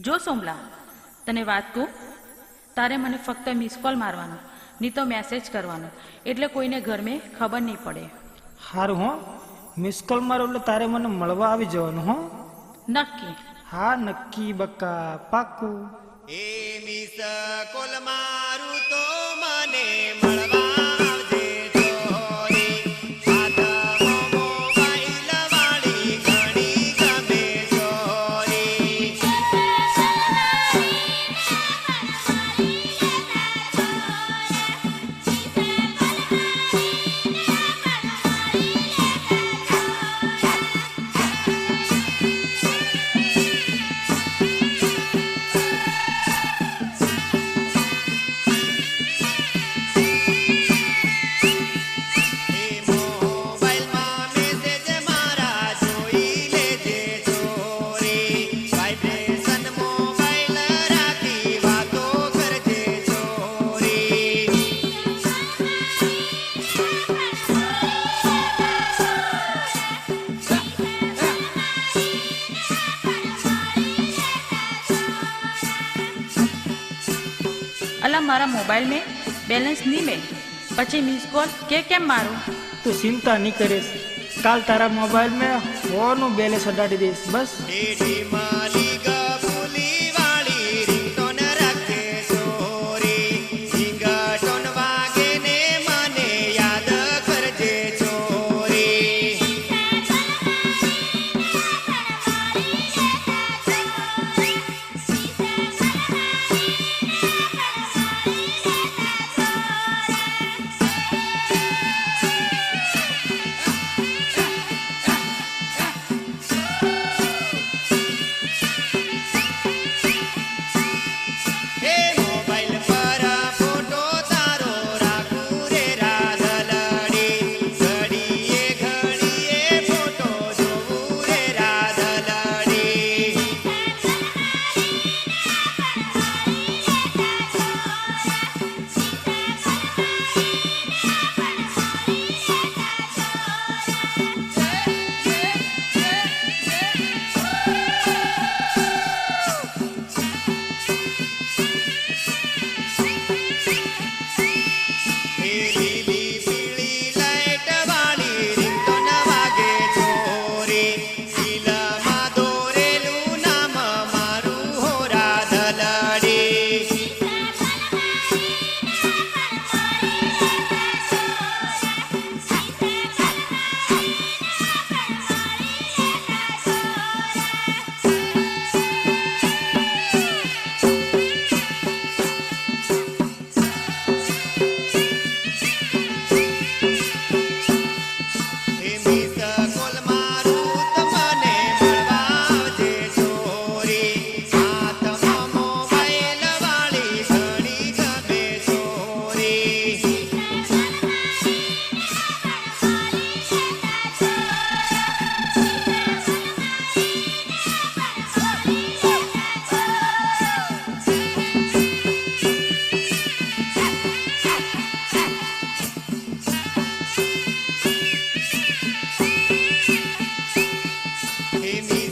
જો સોમલા તને વાત કહું? તારે મને ફક્ત મિસ કોલ મારવાનો નહીં તો મેસેજ કરવાનો. એટલે કોઈને ઘરમે ખબર નહીં પડે. સારું હો. મિસ કોલ મારો એટલે તારે મને મળવા આવી જવાનું હો. નક્કી. હા નક્કી બક્કા પાક્કું. એ મિસ કોલ મારું અલા મારા મોબાઈલ મેં બેલેન્સ નહીં મેં. પછી મિસ કોલ કે કેમ મારું? તું ચિંતા નહીં કરીશ. કાલ તારા મોબાઈલ મેં હોનું બેલેન્સ અડાડી દઈશ બસ. એડી માલી Menina.